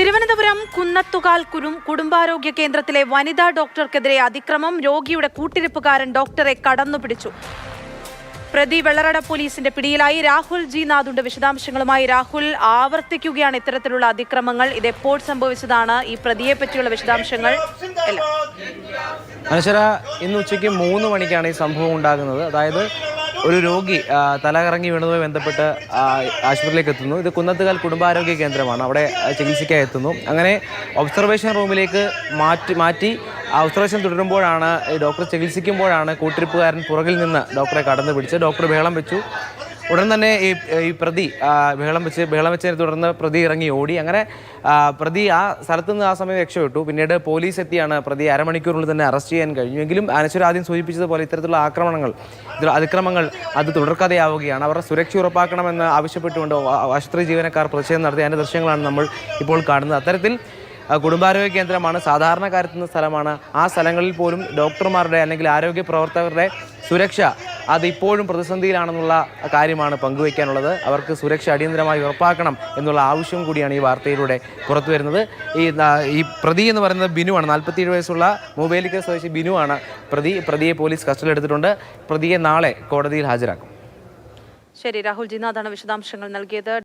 തിരുവനന്തപുരം കുന്നത്തുകാൽ കുരും കുടുംബാരോഗ്യ കേന്ദ്രത്തിലെ വനിതാ ഡോക്ടർക്കെതിരെ അതിക്രമം രോഗിയുടെ കൂട്ടിരിപ്പുകാരൻ ഡോക്ടറെ കടന്നുപിടിച്ചു. പ്രതി വെള്ളറട പോലീസിന്റെ പിടിയിലായി. രാഹുൽ ജി നാഥുണ്ട്. വിശദാംശങ്ങളുമായി രാഹുൽ ആവർത്തിക്കുകയാണ് ഇത്തരത്തിലുള്ള അതിക്രമങ്ങൾ. ഇത് എപ്പോൾ സംഭവിച്ചതാണ്? ഈ പ്രതിയെ പറ്റിയുള്ള വിശദാംശങ്ങൾ അനശ്വര ഇന്ന് ഉച്ചയ്ക്ക് മൂന്ന് മണിക്കാണ് ഈ സംഭവം ഉണ്ടാകുന്നത്. അതായത് ഒരു രോഗി തലകറങ്ങി വീണതുമായി ബന്ധപ്പെട്ട് ആശുപത്രിയിലേക്ക് എത്തുന്നു. ഇത് കുന്നത്തുകാൽ കുടുംബാരോഗ്യ കേന്ദ്രമാണ്. അവിടെ ചികിത്സയ്ക്കായി എത്തുന്നു. അങ്ങനെ ഒബ്സർവേഷൻ റൂമിലേക്ക് മാറ്റി മാറ്റി ഒബ്സർവേഷൻ തുടരുമ്പോഴാണ് ഡോക്ടർ ചികിത്സിക്കുമ്പോഴാണ് കൂട്ടിരിപ്പുകാരൻ പുറകിൽ നിന്ന് ഡോക്ടറെ കടന്നു പിടിച്ച് ഡോക്ടർ ബഹളം വെച്ചു. ഉടൻ തന്നെ ഈ ഈ പ്രതി ബഹളം വെച്ച് ബഹളം വെച്ചതിനെ തുടർന്ന് പ്രതി ഇറങ്ങി ഓടി. അങ്ങനെ പ്രതി ആ സ്ഥലത്ത് നിന്ന് ആ സമയം രക്ഷപ്പെട്ടു. പിന്നീട് പോലീസ് എത്തിയാണ് പ്രതി അരമണിക്കൂറിനുള്ളിൽ തന്നെ അറസ്റ്റ് ചെയ്യാൻ കഴിഞ്ഞു എങ്കിലും അനശ്വര ആദ്യം സൂചിപ്പിച്ചതുപോലെ ഇത്തരത്തിലുള്ള ആക്രമണങ്ങൾ അതിക്രമങ്ങൾ അത് തുടർക്കഥയാവുകയാണ്. അവരുടെ സുരക്ഷ ഉറപ്പാക്കണമെന്ന് ആവശ്യപ്പെട്ടുകൊണ്ട് ആശുപത്രി ജീവനക്കാർ പ്രതിഷേധം നടത്തിയ അതിന്റെ ദൃശ്യങ്ങളാണ് നമ്മൾ ഇപ്പോൾ കാണുന്നത്. അത്തരത്തിൽ കുടുംബാരോഗ്യ കേന്ദ്രമാണ് സാധാരണക്കാരെത്തുന്ന സ്ഥലമാണ്. ആ സ്ഥലങ്ങളിൽ പോലും ഡോക്ടർമാരുടെ അല്ലെങ്കിൽ ആരോഗ്യ പ്രവർത്തകരുടെ സുരക്ഷ അത് ഇപ്പോഴും പ്രതിസന്ധിയിലാണെന്നുള്ള കാര്യമാണ് പങ്കുവയ്ക്കാനുള്ളത്. അവർക്ക് സുരക്ഷ അടിയന്തരമായി ഉറപ്പാക്കണം എന്നുള്ള ആവശ്യം കൂടിയാണ് ഈ വാർത്തയിലൂടെ പുറത്തു വരുന്നത്. ഈ ഈ പ്രതി എന്ന് പറയുന്നത് ബിനുവാണ് നാൽപ്പത്തിയേഴ് വയസ്സുള്ള മൊബൈലിക്ക സ്വദേശി ബിനുവാണ് പ്രതി. പ്രതിയെ പോലീസ് കസ്റ്റഡിയിൽ എടുത്തിട്ടുണ്ട് പ്രതിയെ നാളെ കോടതിയിൽ ഹാജരാക്കും. ശരി രാഹുൽ ജി നാഥാണ് വിശദാംശങ്ങൾ നൽകിയത്.